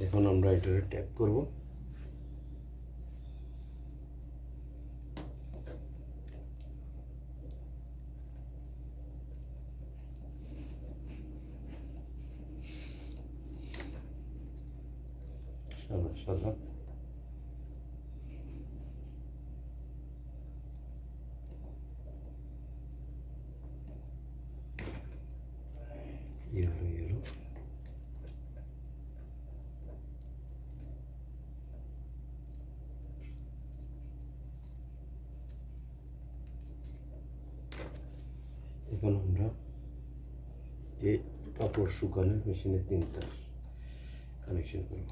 এখন আমরা এটারে ট্যাপ করব। সাদা সাদা। এখন আমরা এই কাপড় শুকানোর মেশিনে তিন কানেকশন করব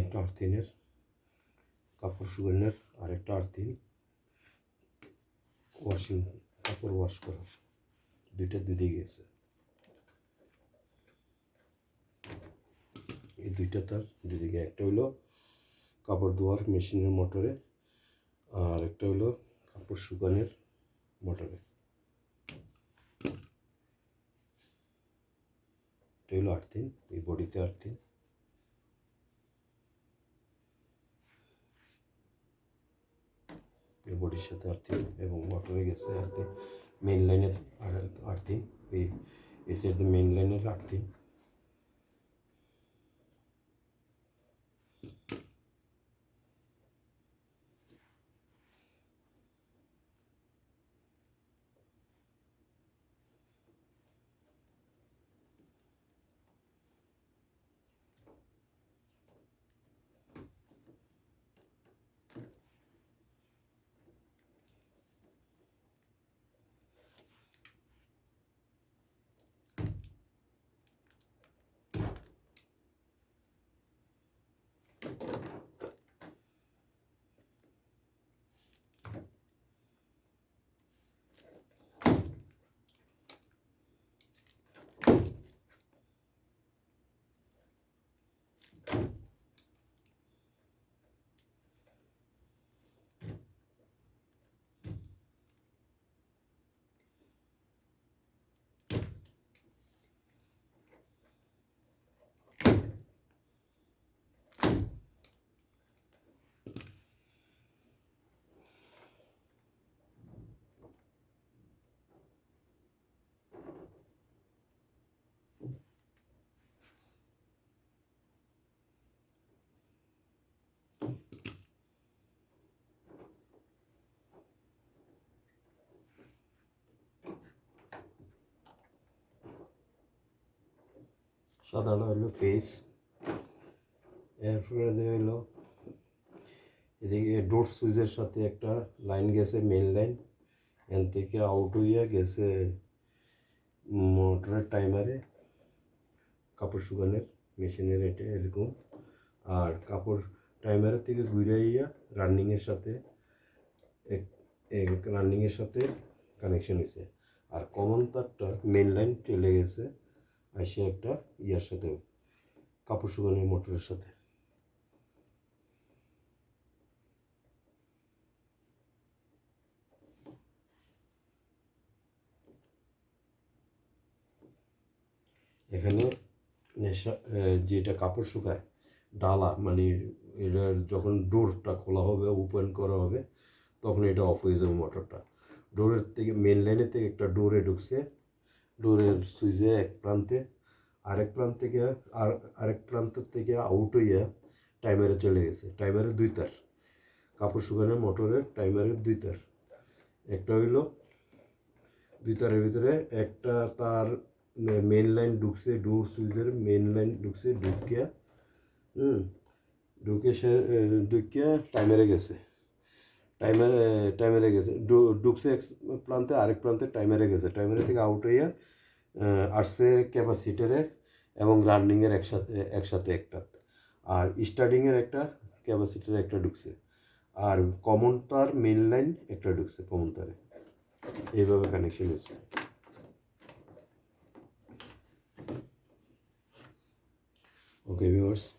একটা আর্থিনের কাপড় শুকানোর আরেকটা আর্থিন ওয়াশিং কাপড় ওয়াশ করার। দুইটা দুদিকে গেছে এই দুইটা তার দুদিকে একটা হইল কাপড় ধোয়ার মেশিনের মোটরে আর একটা হইল কাপড় শুকানোর মোটরে। এটা হইল আর্থিন এই বডিতে আর্থিন বডির সাথে আর্থিং এবং মোটরে গেছে আর্থিং মেন লাইনের আর্থিং এই এসের মেন লাইনের আর্থিং সাদাটা হলো ফেস এরপরে দেওয়া হলো এদিকে ডোর সুইচের সাথে একটা লাইন গেছে মেন লাইন এখান থেকে আউট হইয়া গেছে মোটরের টাইমারে কাপড় শুকানোর মেশিনের এটা এরকম। আর কাপড় টাইমারের থেকে ঘুরে ইয়া রানিংয়ের সাথে এক রানিংয়ের সাথে কানেকশন হয়েছে আর কমন তারটা মেন লাইন চলে গেছে। আসে একটা ইয়ার সাথে, কাপড় শুকানোর মোটরের সাথে। এখানে যেটা কাপড় শুকায়, ডালা মানে এটার যখন ডোরটা খোলা হবে, ওপেন করা হবে, তখন এটা অফ হয়ে যাবে মোটরটা। ডোরের থেকে মেন লাইনের থেকে একটা ডোরে ঢুকছে ডোরের সুইচে এক প্রান্তে, আরেক প্রান্ত থেকে, আর আরেক প্রান্ত থেকে আউট হইয়া টাইমারে চলে গেছে। টাইমারের দুই তার। কাপড় শুকানোর মোটরের টাইমারের দুই তার। একটা হইল, দুই তারের ভিতরে একটা তার মেন লাইন ঢুকছে ডোর সুইচের মেন লাইন ঢুকছে, ঢুকিয়া, হুম, ঢুকে সে ঢুকিয়া টাইমারে গেছে। টাইমারে টাইমারে গেছে। ঢু- ঢুকছে এক প্রান্তে আরেক প্রান্তে টাইমারে গেছে। টাইমারে থেকে আউট হইয়া আসছে ক্যাপাসিটারের এবং রানিংয়ের একসাথে একসাথে একটা। আর স্টার্টিংয়ের একটা ক্যাপাসিটার একটা ঢুকছে আর কমন তার মেন লাইন একটা ঢুকছে কমন তারে। এইভাবে কানেকশন হয়েছে। Okay viewers